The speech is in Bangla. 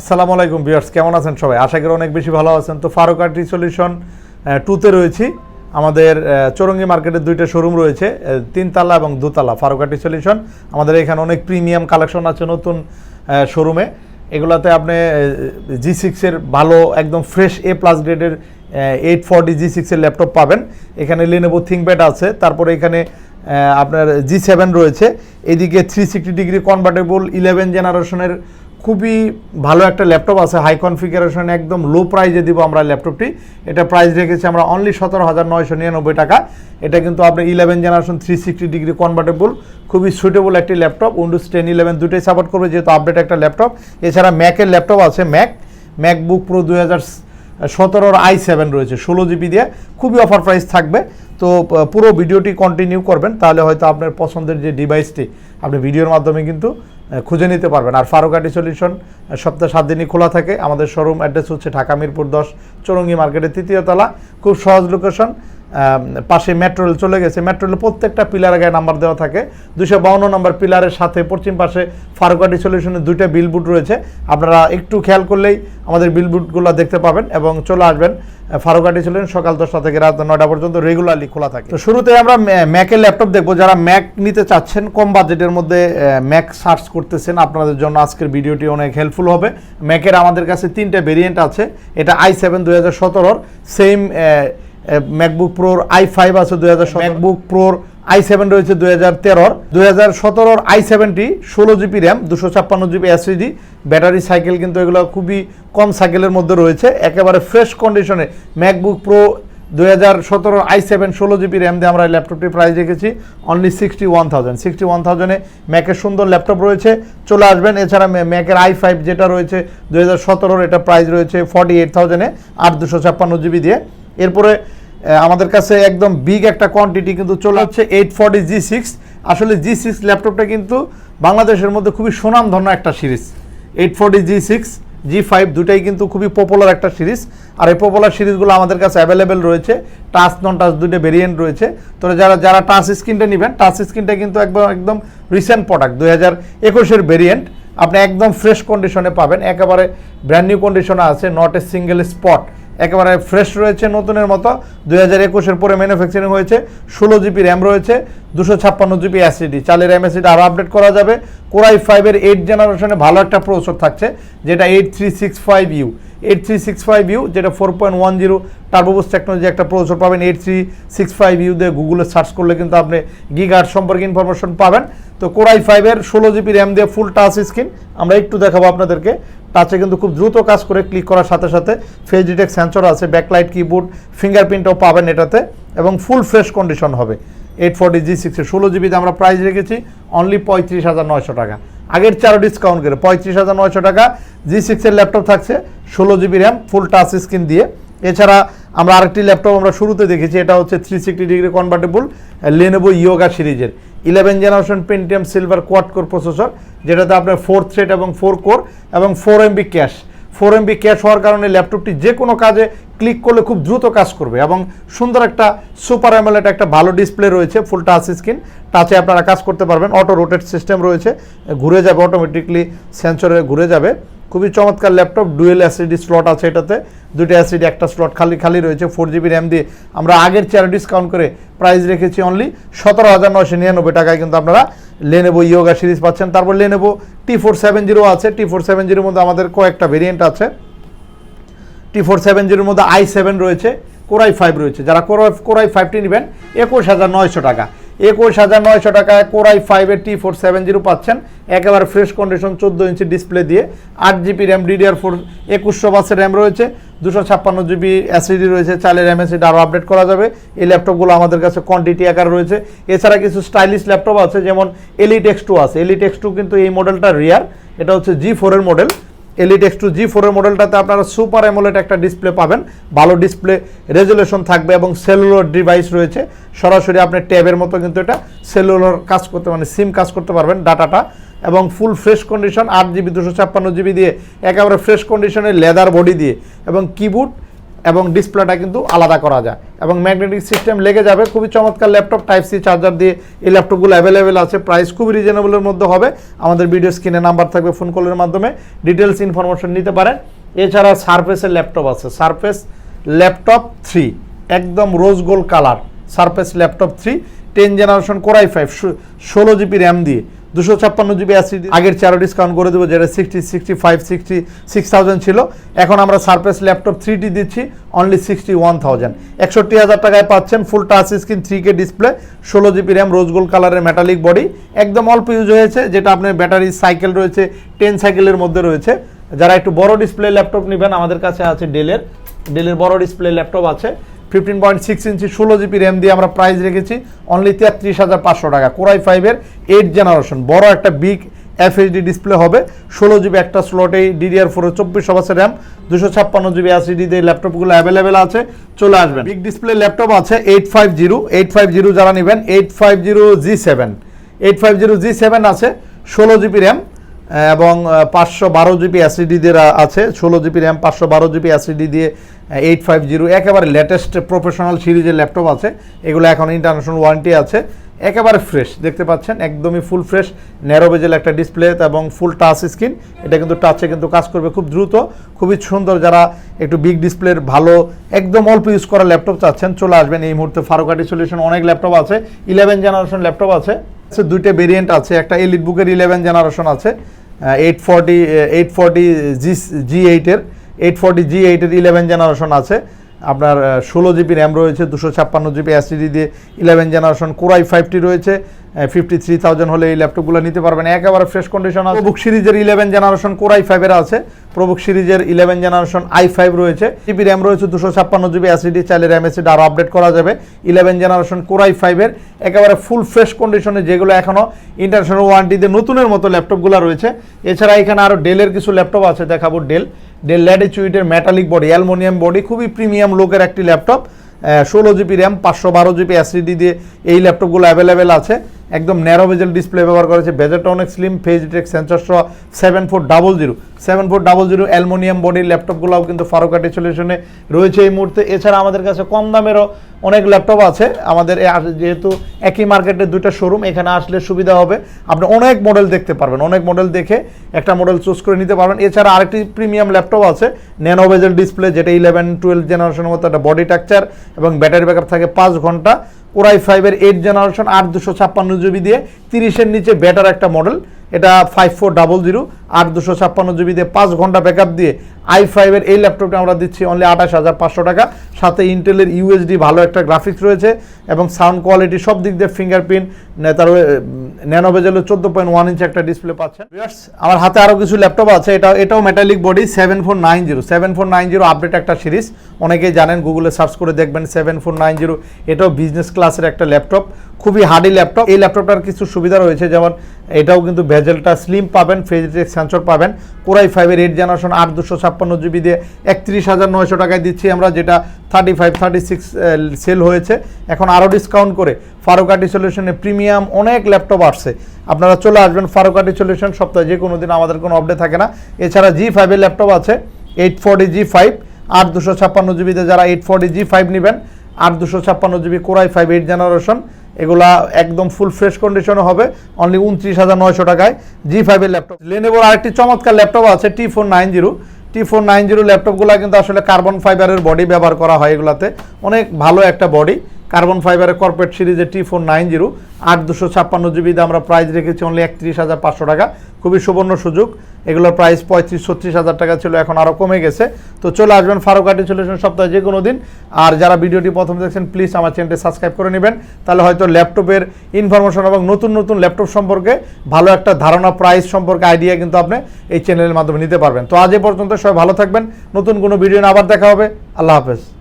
আসসালামু আলাইকুম ভিউয়ার্স, কেমন আছেন সবাই? আশা করি অনেক বেশি ভালো আছেন। তো ফারুক আর্টি সলিউশন টুতে রয়েছি। আমাদের চৌরঙ্গি মার্কেটে দুইটা শোরুম রয়েছে তিনতলা এবং দুতলা ফারুক আর্টি সলিউশন। আমাদের এখানে অনেক প্রিমিয়াম কালেকশন আছে নতুন শোরুমে এগুলাতে আপনি জি সিক্সের ভালো, একদম ফ্রেশ এ প্লাস গ্রেডের এইট ফর্টি জি সিক্সের ল্যাপটপ পাবেন। এখানে লেনেভো থিঙ্কপ্যাড আছে। তারপরে এখানে আপনার জি সেভেন রয়েছে। এদিকে three sixty degree convertible eleven জেনারেশনের খুবই ভালো একটা ল্যাপটপ আছে হাই কনফিগারেশন একদম লো প্রাইজে দিব আমরা ল্যাপটপটি। এটা প্রাইস রেখেছি আমরা অনলি সতেরো হাজার নয়শো নিরানব্বই টাকা। এটা কিন্তু আপনার eleven generation three sixty degree convertible খুবই সুইটেবল একটি ল্যাপটপ। উইন্ডোজ টেন ইলেভেন দুটোই সাপোর্ট করবে, যেহেতু আপডেট একটা ল্যাপটপ। এছাড়া ম্যাকের ল্যাপটপ আছে ম্যাক ম্যাকবুক প্রো দুই হাজার সতেরোর আই সেভেন রয়েছে, ষোলো জিবি দিয়ে। খুবই অফার প্রাইস থাকবে। তো পুরো ভিডিওটি কন্টিনিউ করবেন, তাহলে হয়তো আপনার পছন্দের যে ডিভাইসটি আপনি ভিডিওর মাধ্যমে কিন্তু খুঁজে নিতে পারবেন। আর ফারুকাটি সলিউশন সপ্তাহে সাত দিনই খোলা থাকে। আমাদের শোরুম অ্যাড্রেস হচ্ছে ঢাকা মিরপুর দশ, চৌরঙ্গি মার্কেটের তৃতীয় তলা। খুব সহজ লোকেশন পাশে মেট্রো রেল চলে গেছে। মেট্রো রেলে প্রত্যেকটা পিলার গায়ে নাম্বার দেওয়া থাকে। দুশো বাউন্ন নম্বর পিলারের সাথে পশ্চিম পাশে ফারুকাটি সলিউশনের দুইটা বিলবুট রয়েছে। আপনারা একটু খেয়াল করলেই আমাদের বিলবুটগুলো দেখতে পাবেন এবং চলে আসবেন। ফারুকাটি সলিউশন সকাল দশটা থেকে রাত নয়টা পর্যন্ত রেগুলারলি খোলা থাকে। তো শুরুতে আমরা ম্যাকের ল্যাপটপ দেখব। যারা ম্যাক নিতে চাচ্ছেন, কম বাজেটের মধ্যে ম্যাক সার্চ করতেছেন, আপনাদের জন্য আজকের ভিডিওটি অনেক হেল্পফুল হবে। ম্যাকের আমাদের কাছে তিনটে ভেরিয়েন্ট আছে। এটা আই সেভেন দু হাজার সেম ম্যাকবুক প্রোর আই ফাইভ আছে দুই হাজার ম্যাকবুক প্রোর আই সেভেন রয়েছে দুই হাজার তেরোর। দুই হাজার সতেরোর আই সেভেনটি ষোলো জিবি র্যাম দুশো ছাপ্পান্ন জিবি এসএসডি ব্যাটারি সাইকেল কিন্তু এগুলো খুবই কম সাইকেলের মধ্যে রয়েছে। একেবারে ফ্রেশ কন্ডিশনে ম্যাকবুক প্রো দুই হাজার সতেরো আই সেভেন ষোলো জিবি র্যাম দিয়ে আমরা ল্যাপটপটির প্রাইস রেখেছি only sixty one thousand sixty one থাউজেন্ডে ম্যাকের সুন্দর ল্যাপটপ রয়েছে। চলে আসবেন। এছাড়া ম্যাকের আই ফাইভ যেটা রয়েছে দুই হাজার সতেরোর এটা প্রাইস রয়েছে ফর্টি এইট থাউজেন্ডে আট দুশো ছাপ্পান্ন জিবি দিয়ে। এরপরে আমাদের কাছে একদম বিগ একটা কোয়ান্টিটি কিন্তু চলে হচ্ছে এইট ফর্টি জি সিক্স আসলে জি সিক্স ল্যাপটপটা কিন্তু বাংলাদেশের মধ্যে খুবই সুনামধন্য একটা series eight forty G six G five দুটাই কিন্তু খুবই পপুলার একটা সিরিজ আর এই পপুলার সিরিজগুলো আমাদের কাছে অ্যাভেলেবেল রয়েছে। টাচ নন টাচ দুটো ভেরিয়েন্ট রয়েছে। তো যারা যারা টাচ স্ক্রিনটা নেবেন টাচ স্ক্রিনটা কিন্তু একদম একদম রিসেন্ট প্রোডাক্ট দুই হাজার একুশের ভেরিয়েন্ট আপনি একদম ফ্রেশ কন্ডিশনে পাবেন। একেবারে ব্র্যান্ড নিউ কন্ডিশনে আছে নট এ সিঙ্গেল স্পট একেবারে ফ্রেশ রয়েছে নতুনের মতো। দুই হাজার একুশের পরে ম্যানুফ্যাকচারিং হয়েছে, ষোলো জিবি র্যাম রয়েছে, দুশো ছাপ্পান্ন জিবি অ্যাসিডি চালের র্যাম এমএসিডি আরও আপডেট করা যাবে। কোরাই ফাইভের এইট জেনারেশনে ভালো একটা প্রসর থাকছে, যেটা eight three six five U eight three six five U যেটা four point one zero turbo boost technology একটা প্রসেসর পাবেন। Eight three six five U দিয়ে গুগলে সার্চ করলে কিন্তু আপনি গিগার্ড সম্পর্কে ইনফরমেশন পাবেন। তো কোরাই ফাইভের ষোলো জিবি র্যাম দিয়ে ফুল টাচ স্ক্রিন আমরা একটু দেখাবো আপনাদেরকে। টাচে কিন্তু খুব দ্রুত কাজ করে ক্লিক করার সাথে সাথে ফেস ডিটেক্ট সেন্সর আছে ব্যাকলাইট কিবোর্ড ফিঙ্গারপ্রিন্টও পাবেন এটাতে এবং ফুল ফ্রেশ কন্ডিশন হবে। এইট ফর্টি জি সিক্সের ষোলো জিবিতে আমরা প্রাইস রেখেছি অনলি পঁয়ত্রিশ হাজার নয়শো টাকা। আগের চারো ডিসকাউন্ট করে, পঁয়ত্রিশ হাজার নয়শো টাকা। জি সিক্সের ল্যাপটপ থাকছে ষোলো GB RAM full touch screen দিয়ে। এছাড়া আমরা আরেকটি ল্যাপটপ আমরা শুরুতে দেখেছি, এটা হচ্ছে three sixty degree convertible Lenovo Yoga সিরিজের eleven generation Pentium silver quad core processor যেটাতে আপনার ফোর থ্রেড এবং ফোর কোর এবং four MB cache four MB cache হওয়ার কারণে ল্যাপটপটি যে কোনো কাজে ক্লিক করলে খুব দ্রুত কাজ করবে এবং সুন্দর একটা সুপার অ্যামোলেট একটা ভালো ডিসপ্লে রয়েছে ফুল টাচ স্ক্রিন টাচে আপনারা কাজ করতে পারবেন অটো রোটেট সিস্টেম রয়েছে, ঘুরে যাবে অটোমেটিকলি সেন্সরে ঘুরে যাবে। খুবই চমৎকার ল্যাপটপ ডুয়েল অ্যাসিডি স্লট আছে এটাতে। দুটো অ্যাসিডি একটা স্লট খালি খালি রয়েছে ফোর জিবি র্যাম দিয়ে। আমরা আগের চেয়ার ডিসকাউন্ট করে প্রাইস রেখেছি অনলি সতেরো হাজার নয়শো নিরানব্বই টাকায় কিন্তু আপনারা লেনেবো ইয়োগা সিরিজ পাচ্ছেন। তারপর Lenovo T four seven zero আছে। টি ফোর সেভেন জিরোর মধ্যে আমাদের কয়েকটা ভেরিয়েন্ট আছে। টি ফোর সেভেন জিরোর মধ্যে আই সেভেন রয়েছে কোরাই ফাইভ রয়েছে। যারা কোরাই কোরাই ফাইভটি নেবেন, একুশ হাজার নয়শো টাকা। একুশ হাজার নয়শো টাকায় কোরাই ফাইভের টি ফোর সেভেন জিরো পাচ্ছেন। একেবারে ফ্রেশ কন্ডিশন চোদ্দ ইঞ্চি ডিসপ্লে দিয়ে। আট জিবি র্যাম ডিডিআর ফোর একুশশো বাসের র্যাম রয়েছে। দুশো ছাপ্পান্ন জিবি অ্যাসিডি রয়েছে। চালের এমএসিডি আরও আপডেট করা যাবে। এই ল্যাপটপগুলো আমাদের কাছে কোয়ান্টিটি আকার রয়েছে। এছাড়া কিছু স্টাইলিশ ল্যাপটপ আছে, যেমন এলিট এক্স টু আছে। এলিট এক্স টু কিন্তু এই মডেলটা রিয়ার এটা হচ্ছে জি ফোরের মডেল এলিট টু জি ফোরের মডেলটাতে আপনারা সুপার অ্যামোলেট একটা ডিসপ্লে পাবেন। ভালো ডিসপ্লে রেজুলেশন থাকবে এবং সেলুলার ডিভাইস রয়েছে। সরাসরি আপনি ট্যাবের মতো কিন্তু এটা সেলুলার কাজ করতে মানে সিম কাজ করতে পারবেন ডাটাটা। এবং ফুল ফ্রেশ কন্ডিশন আট জিবি দুশো ছাপ্পান্ন জিবি দিয়ে একেবারে ফ্রেশ কন্ডিশনের লেদার বডি দিয়ে। এবং কিবোর্ড এবং ডিসপ্লেটা কিন্তু আলাদা করা যায়। এবং ম্যাগনেটিক সিস্টেম লেগে যাবে, খুবই চমৎকার ল্যাপটপ টাইপ সি চার্জার দিয়ে এই ল্যাপটপগুলো অ্যাভেলেবেল আছে। প্রাইস খুবই রিজনেবলের মধ্যে হবে। আমাদের ভিডিও স্ক্রিনে নাম্বার থাকবে ফোন কলের মাধ্যমে। ডিটেলস ইনফরমেশন নিতে পারেন। এছাড়া সারফেসের ল্যাপটপ আছে। সারফেস ল্যাপটপ থ্রি একদম rose gold colour Surface laptop three ten generation core i five ষোলো জিবি র্যাম দিয়ে। দুশো ছাপ্পান্ন জিবি অ্যাসিডি আগের চারো ডিসকাউন্ট করে দেবো, যেটা sixty sixty five sixty six thousand ছিল। এখন আমরা সারফেস ল্যাপটপ থ্রিটি দিচ্ছি অনলি সিক্সটি ওয়ান থাউজেন্ড একষট্টি হাজার টাকায় পাচ্ছেন full touch screen three K display ষোলো জিবি র্যাম রোজ গোল্ড কালারের মেটালিক বডি একদম অল্প ইউজ হয়েছে, যেটা আপনার ব্যাটারি সাইকেল রয়েছে টেন সাইকেলের মধ্যে রয়েছে। যারা একটু বড় ডিসপ্লে ল্যাপটপ নেবেন, আমাদের কাছে আছে ডেলের ডেলের বড় ডিসপ্লে ল্যাপটপ আছে। ফিফটিন পয়েন্ট সিক্স ইঞ্চি ষোলো জিবি র্যাম দিয়ে আমরা প্রাইস রেখেছি। অনলি তেত্রিশ হাজার পাঁচশো টাকা। কোরাই ফাইভের এইট জেনারেশন বড় একটা বিগ এফএইচডি ডিসপ্লে হবে। ষোলো জিবি একটা স্লটে ডিডিআর ফোরের চব্বিশ সবাসে র্যাম। দুশো ছাপ্পান্ন জিবি অ্যাসিডি দিয়ে ল্যাপটপগুলো অ্যাভেলেবেল আছে। চলে আসবেন। বিগ ডিসপ্লে ল্যাপটপ আছে eight five zero eight five zero যারা নেবেন eight five zero G seven eight five zero G seven আছে, ষোলো জিবি র্যাম, এবং পাঁচশো বারো জিবি অ্যাসিডি দিয়ে আছে। ষোলো জিবি র্যাম, পাঁচশো বারো জিবি অ্যাসিডি দিয়ে এইট ফাইভ জিরো, একেবারে লেটেস্ট প্রফেশনাল সিরিজের ল্যাপটপ আছে। এগুলো এখন ইন্টারন্যাশনাল ওয়ারেন্টি আছে। একেবারে ফ্রেশ দেখতে পাচ্ছেন? একদমই ফুল ফ্রেশ ন্যারো বেজেল একটা ডিসপ্লে এবং ফুল টাচ স্ক্রিন এটা কিন্তু টাচে কিন্তু কাজ করবে খুব দ্রুত। খুবই সুন্দর যারা একটু বিগ ডিসপ্লের ভালো, একদম অল্প ইউজ করা ল্যাপটপ চাচ্ছেন, চলে আসবেন। এই মুহূর্তে ফারুকাটি সলিউশন অনেক ল্যাপটপ আছে। ইলেভেন জেনারেশন ল্যাপটপ আছে। আছে দুইটা ভেরিয়েন্ট আছে। একটা এলিট বুকের ইলেভেন জেনারেশন আছে। Eight forty eight forty G G এইটের এইট ফর্টি জি, এইটের ইলেভেন জেনারেশন আছে। আপনার ষোলো জিবি র্যাম রয়েছে, দুশো ছাপ্পান্ন জিবি অ্যাসিডি দিয়ে ইলেভেন জেনারেশন কোরাই ফাইভটি রয়েছে। ফিফটি থ্রি থাউজেন্ড হলে এই ল্যাপটপগুলো নিতে পারবেন। একেবারে ফ্রেশ কন্ডিশন আছে। প্রবুক সিরিজের ইলেভেন জেনারেশন কোরাই ফাইভের আছে। প্রবুক সিরিজের ইলেভেন জেনারেশন আই ফাইভ রয়েছে। জিবি র্যাম রয়েছে, দুশো ছাপ্পান্ন জিবি অ্যাসিডি চাইলে র্যাম এসিড আরও আপডেট করা যাবে। ইলেভেন জেনারেশন কোরাই ফাইভের একেবারে ফুল ফ্রেশ কন্ডিশনে যেগুলো এখনও ইন্টারন্যাশনাল ওয়ারেন্টিতে নতুনের মতো ল্যাপটপগুলো রয়েছে। এছাড়া এখানে আরও ডেলের কিছু ল্যাপটপ আছে, দেখাবো ডেল ডেল ল্যাডিচুইটের মেটালিক বডি অ্যালমোনিয়াম বডি খুবই প্রিমিয়াম লোকের একটি ল্যাপটপ ষোলো জিবি র্যাম পাঁচশো বারো জিবি অ্যাসিডি দিয়ে এই ল্যাপটপগুলো অ্যাভেলেবেল আছে। একদম ন্যারো বেজেল ডিসপ্লে ব্যবহার করেছে। বেজেটটা অনেক স্লিম ফেজ টেক সেন্সর সহ seven four double zero seven four double zero aluminium বডির ল্যাপটপগুলোও কিন্তু ফারুকাটি সলিউশনে রয়েছে এই মুহূর্তে। এছাড়া আমাদের কাছে কম দামেরও অনেক ল্যাপটপ আছে। আমাদের যেহেতু একই মার্কেটের দুইটা শোরুম এখানে আসলে সুবিধা হবে। আপনি অনেক মডেল দেখতে পারবেন, অনেক মডেল দেখে একটা মডেল চুজ করে নিতে পারবেন। এছাড়া আরেকটি প্রিমিয়াম ল্যাপটপ আছে ন্যানো বেজেল ডিসপ্লে যেটা ইলেভেন টুয়েলভ জেনারেশনের মতো একটা বডি স্ট্রাকচার এবং ব্যাটারি ব্যাকআপ থাকে পাঁচ ঘণ্টা। কোরাই ফাইভের এইট জেনারেশন আট দুশো ছাপ্পান্ন জিবি দিয়ে তিরিশের নিচে বেটার একটা মডেল এটা ফাইভ ফোর ডাবল জিরো আট দুশো ছাপ্পান্ন জিবি দিয়ে পাঁচ ঘণ্টা ব্যাকআপ দিয়ে আই ফাইভের এই ল্যাপটপটা আমরা দিচ্ছি অনলি আঠাশ হাজার পাঁচশো টাকা। সাথে ইন্টেলের ইউএসডি ভালো একটা গ্রাফিক্স রয়েছে এবং সাউন্ড কোয়ালিটি সব দিক দিয়ে ফিঙ্গারপ্রিন্ট তার ন্যানো বেজেলের চোদ্দ পয়েন্ট ওয়ান ইঞ্চ একটা ডিসপ্লে পাচ্ছেন। আমার হাতে আরও কিছু ল্যাপটপ আছে এটা এটাও metallic body seven four nine zero seven four nine zero update একটা সিরিজ অনেকেই জানেন গুগলে সার্চ করে দেখবেন সেভেন ফোর নাইন জিরো এটাও বিজনেস ক্লাসের একটা ল্যাপটপ খুবই হার্ডি ল্যাপটপ এই ল্যাপটপটার কিছু সুবিধা রয়েছে, যেমন এটাও কিন্তু ভেজেলটা স্লিম পাবেন ফেজিটেক সেন্সর পাবেন। কোরাই ফাইভের এইট জেনারেশন আট দুশো ছাপ্পান্ন জিবি দিয়ে একত্রিশ হাজার নয়শো টাকায় দিচ্ছি আমরা, যেটা thirty five thirty six sale হয়েছে। এখন আরও ডিসকাউন্ট করে ফারুকাটি সলিউশনে প্রিমিয়াম অনেক ল্যাপটপ আসছে। আপনারা চলে আসবেন ফারুকাটি সলিউশন সপ্তাহে যে কোনো দিন আমাদের কোনো আপডেট থাকে না। এছাড়া জি ফাইভের ল্যাপটপ আছে এইট ফোরটি জি ফাইভ আট দুশো ছাপ্পান্ন জিবিতে যারা এইট ফোরটি জি ফাইভ নেবেন, আট দুশো ছাপ্পান্ন GB core i five eight generation এগুলা একদম ফুল ফ্রেশ কন্ডিশনে হবে অনলি উনত্রিশ হাজার নয়শো টাকায় জি ফাইভের ল্যাপটপ লেনেবোর আরেকটি চমৎকার ল্যাপটপ আছে T four nine zero T four nine zero ল্যাপটপগুলো কিন্তু আসলে কার্বন ফাইবারের বডি ব্যবহার করা হয় এগুলাতে। অনেক ভালো একটা বডি কার্বন ফাইবারের কর্পোরেট সিরিজের টি ফোর নাইন জিরো আট দুশো ছাপ্পান্ন জিবিতে আমরা প্রাইস রেখেছি অনলি একত্রিশ হাজার পাঁচশো টাকা। খুবই সুবর্ণ সুযোগ। এগুলোর প্রাইস পঁয়ত্রিশ, ছত্রিশ হাজার টাকা ছিল, এখন আরও কমে গেছে। তো চলে আসবেন ফারুকাটি সলিউশন সপ্তাহে যে কোনো দিন। আর যারা ভিডিওটি প্রথম দেখছেন প্লিজ আমার চ্যানেলটি সাবস্ক্রাইব করে নেবেন। তাহলে হয়তো ল্যাপটপের ইনফরমেশন এবং নতুন নতুন ল্যাপটপ সম্পর্কে ভালো একটা ধারণা প্রাইস সম্পর্কে আইডিয়া কিন্তু আপনি এই চ্যানেলের মাধ্যমে নিতে পারবেন। তো আজ এ পর্যন্ত সবাই ভালো থাকবেন। নতুন কোনো ভিডিও আবার দেখা হবে। আল্লাহ হাফেজ।